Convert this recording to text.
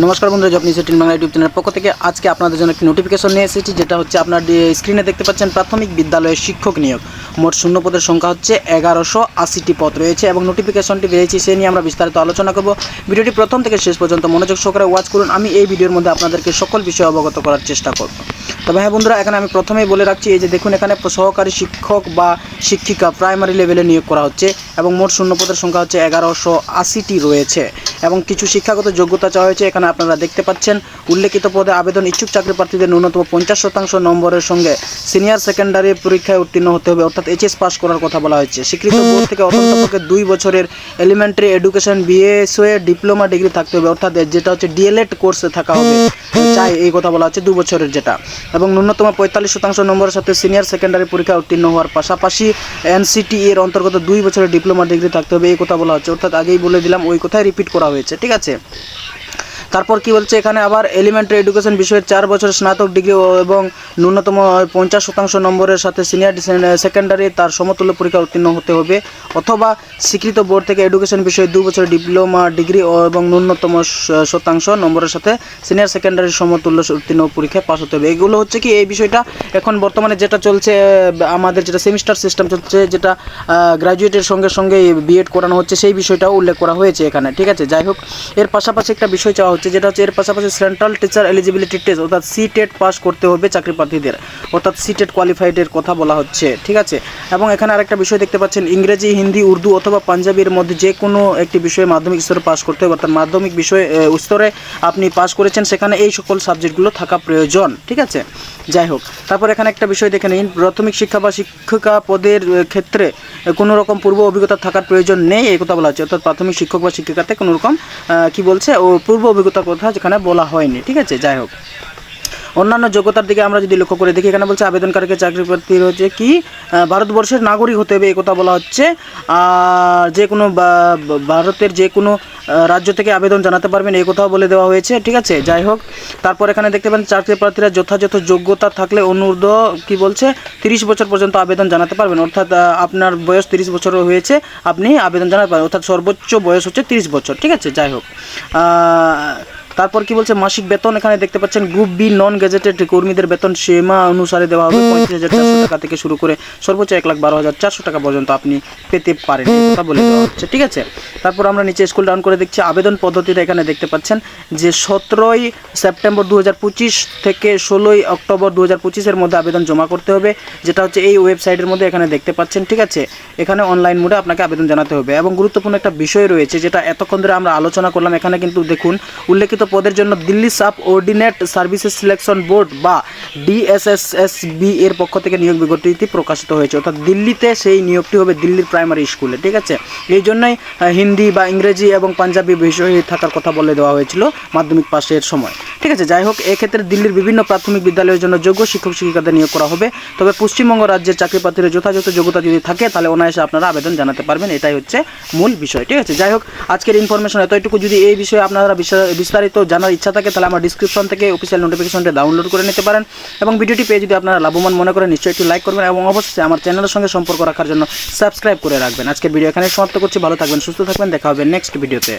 নমস্কার বন্ধুরা, job news Bangla YouTube চ্যানেলের পক্ষ থেকে আজকে আপনাদের জন্য একটি নোটিফিকেশন নিয়ে এসেছি, যেটা হচ্ছে আপনার স্ক্রিনে দেখতে পাচ্ছেন প্রাথমিক বিদ্যালয়ের শিক্ষক নিয়োগ। মোট শূন্য পদের সংখ্যা হচ্ছে এগারোশো আশিটি পদ রয়েছে এবং নোটিফিকেশনটি বেরিয়েছে সে নিয়ে আমরা বিস্তারিত আলোচনা করব। ভিডিওটি প্রথম থেকে শেষ পর্যন্ত মনোযোগ সহকারে ওয়াচ করুন। আমি এই ভিডিওর মধ্যে আপনাদেরকে সকল বিষয়ে অবগত করার চেষ্টা করব। তবে হ্যাঁ বন্ধুরা, এখানে আমি প্রথমেই বলে রাখছি, এই যে দেখুন, এখানে সহকারী শিক্ষক বা শিক্ষিকা প্রাইমারি লেভেলে নিয়োগ করা হচ্ছে এবং মোট শূন্য পদের সংখ্যা হচ্ছে এগারোশো আশিটি রয়েছে। এবং কিছু শিক্ষাগত যোগ্যতা চাওয়া হয়েছে, এখানে আপনারা দেখতে পাচ্ছেন। উল্লেখিত পদে আবেদন ইচ্ছুক চাকরি প্রার্থীদের ন্যূনতম পঞ্চাশ শতাংশ নম্বরের সঙ্গে সিনিয়র সেকেন্ডারি পরীক্ষায় উত্তীর্ণ হতে হবে, অর্থাৎ এইচএস পাস করার কথা বলা হয়েছে। স্বীকৃত বোর্ড থেকে অন্ততপক্ষে দুই বছরের এলিমেন্টারি এডুকেশন বিএসওয়ে ডিপ্লোমা ডিগ্রি থাকতে হবে, অর্থাৎ যেটা হচ্ছে ডিএলএড কোর্সে থাকা হবে চাই এই কথা বলা হচ্ছে, দু বছরের যেটা। এবং ন্যূনতম পঁয়তাল্লিশ শতাংশ নম্বরের সাথে সিনিয়র সেকেন্ডারি পরীক্ষা উত্তীর্ণ হওয়ার পাশাপাশি এনসিটি এর অন্তর্গত দুই বছরের ডিপ্লোমা ডিগ্রি থাকতে হবে, এই কথা বলা হচ্ছে, অর্থাৎ আগেই বলে দিলাম, ওই কথাই রিপিট করা হয়েছে ঠিক আছে? তারপর কি বলছে, এখানে আবার এলিমেন্টারি এডুকেশন বিষয়ের চার বছর স্নাতক ডিগ্রি এবং ন্যূনতম পঞ্চাশ শতাংশ নম্বরের সাথে সিনিয়র সেকেন্ডারি তার সমতুল্য পরীক্ষা উত্তীর্ণ হতে হবে। অথবা স্বীকৃত বোর্ড থেকে এডুকেশন বিষয়ে দু বছর ডিপ্লোমা ডিগ্রি এবং ন্যূনতম শতাংশ নম্বরের সাথে সিনিয়র সেকেন্ডারি সমতুল্য উত্তীর্ণ পরীক্ষায় পাস হতে হবে। এগুলো হচ্ছে কি, এই বিষয়টা এখন বর্তমানে যেটা চলছে আমাদের যেটা সেমিস্টার সিস্টেম চলছে, যেটা গ্র্যাজুয়েটের সঙ্গে সঙ্গে বিএড করানো হচ্ছে, সেই বিষয়টাও উল্লেখ করা হয়েছে এখানে। ঠিক আছে? যাই হোক, এর পাশাপাশি একটা বিষয় চাওয়া যেটা হচ্ছে এর পাশাপাশি সেন্ট্রাল টিচার এলিজিবিলিটি টেস্ট অর্থাৎ সি টেট পাস করতে হবে চাকরি প্রার্থীদের অর্থাৎ সি টেট কোয়ালিফাইডের কথা বলা হচ্ছে, ঠিক আছে? এবং এখানে আরেকটা বিষয় দেখতে পাচ্ছেন, ইংরেজি, হিন্দি, উর্দু অথবা পাঞ্জাবির মধ্যে যে কোনো একটি বিষয়ে মাধ্যমিক স্তরে পাস করতে হবে, অর্থাৎ মাধ্যমিক বিষয়ে স্তরে আপনি পাস করেছেন, সেখানে এই সকল সাবজেক্টগুলো থাকা প্রয়োজন, ঠিক আছে? যাই হোক, তারপর এখানে একটা বিষয় দেখে নিন, প্রাথমিক শিক্ষা বা শিক্ষিকা পদের ক্ষেত্রে কোনো রকম পূর্ব অভিজ্ঞতা থাকার প্রয়োজন নেই, এই কথা বলা হচ্ছে, অর্থাৎ প্রাথমিক শিক্ষক বা শিক্ষিকাতে কোনো রকম কি বলছে, ও পূর্ব অভিজ্ঞতার কথা যেখানে বলা হয়নি ঠিক আছে? যাই হোক। অন্যান্য যোগ্যতার দিকে আমরা যদি লক্ষ্য করে দেখি, এখানে বলছে আবেদনকারীকে চাকরি প্রার্থী হচ্ছে কি ভারতবর্ষের নাগরিক হতে হবে, এই কথা বলা হচ্ছে। আর যে কোনো ভারতের যে কোনো রাজ্য থেকে আবেদন জানাতে পারবেন, এই কথাও বলে দেওয়া হয়েছে, ঠিক আছে? যাই হোক, তারপর এখানে দেখতে পাবেন চাকরি প্রার্থীরা যথাযথ যোগ্যতা থাকলে অনুর্ধ কি বলছে, তিরিশ বছর পর্যন্ত আবেদন জানাতে পারবেন। অর্থাৎ আপনার বয়স তিরিশ বছর হয়েছে, আপনি আবেদন জানাতে পারবেন। অর্থাৎ সর্বোচ্চ বয়স হচ্ছে তিরিশ বছর, ঠিক আছে? যাই হোক তারপর কি বলছে মাসিক বেতন এখানে দেখতে পাচ্ছেন গ্রুপ বি নন গেজেটেড কর্মীদের বেতন সীমা অনুসারে দেওয়া হবে পঁয়ত্রিশ হাজার চারশো টাকা থেকে শুরু করে সর্বোচ্চ এক লাখ বারো হাজার চারশো টাকা পর্যন্ত আপনি পেতে পারেন কথা বলে দেওয়া হচ্ছে ঠিক আছে? তারপর আমরা নিচে স্কুল ডাউন করে দেখছি আবেদন পদ্ধতিটা এখানে দেখতে পাচ্ছেন যে সতেরোই সেপ্টেম্বর দু হাজার পঁচিশ থেকে ষোলোই অক্টোবর দু হাজার পঁচিশের মধ্যে আবেদন জমা করতে হবে যেটা হচ্ছে এই ওয়েবসাইটের মধ্যে এখানে দেখতে পাচ্ছেন ঠিক আছে? এখানে অনলাইন মোডে আপনাকে আবেদন জানাতে হবে এবং গুরুত্বপূর্ণ একটা বিষয় রয়েছে যেটা এতক্ষণ ধরে আমরা আলোচনা করলাম এখানে কিন্তু দেখুন উল্লেখিত পদের জন্য Delhi sub ordinate services selection board বা ডিএসএসএসবি এর পক্ষ থেকে নিয়োগ বিজ্ঞপ্তিটি প্রকাশিত হয়েছে। অর্থাৎ দিল্লিতে সেই নিয়োগটি হবে দিল্লির প্রাইমারি স্কুলে, ঠিক আছে? এই জন্যই হিন্দি বা ইংরেজি এবং পাঞ্জাবি বিষয় থাকার কথা বলে দেওয়া হয়েছিল মাধ্যমিক পাশের সময়। ঠিক আছে, যাই হোক, এক্ষেত্রে দিল্লির বিভিন্ন প্রাথমিক বিদ্যালয়ের জন্য যোগ্য শিক্ষক শিক্ষিকাদের নিয়োগ করা হবে। তবে পশ্চিমবঙ্গ রাজ্যের চাকরি প্রার্থীর যথাযথ যোগ্যতা যদি থাকে, তাহলে অনায়াসে আপনারা আবেদন জানাতে পারবেন। এটাই হচ্ছে মূল বিষয়, ঠিক আছে? যাই হোক, আজকের ইনফরমেশন এতটুকু। যদি এই বিষয়ে আপনারা বিস্তারিত জানার ইচ্ছা থাকে, তাহলে আমার ডিসক্রিপশন থেকে অফিসিয়াল নোটিফিকেশনটা ডাউনলোড করে নিতে পারেন। এবং ভিডিওটি পেয়ে যদি আপনারা লাভবান মনে করেন, নিশ্চয়ই একটি লাইক করবেন এবং অবশ্যই আমার চ্যানেলের সঙ্গে সম্পর্ক রাখার জন্য সাবস্ক্রাইব করে রাখবেন। আজকের ভিডিও এখানে সমাপ্ত করছি। ভালো থাকবেন, সুস্থ থাকবেন। দেখা হবে নেক্সট ভিডিওতে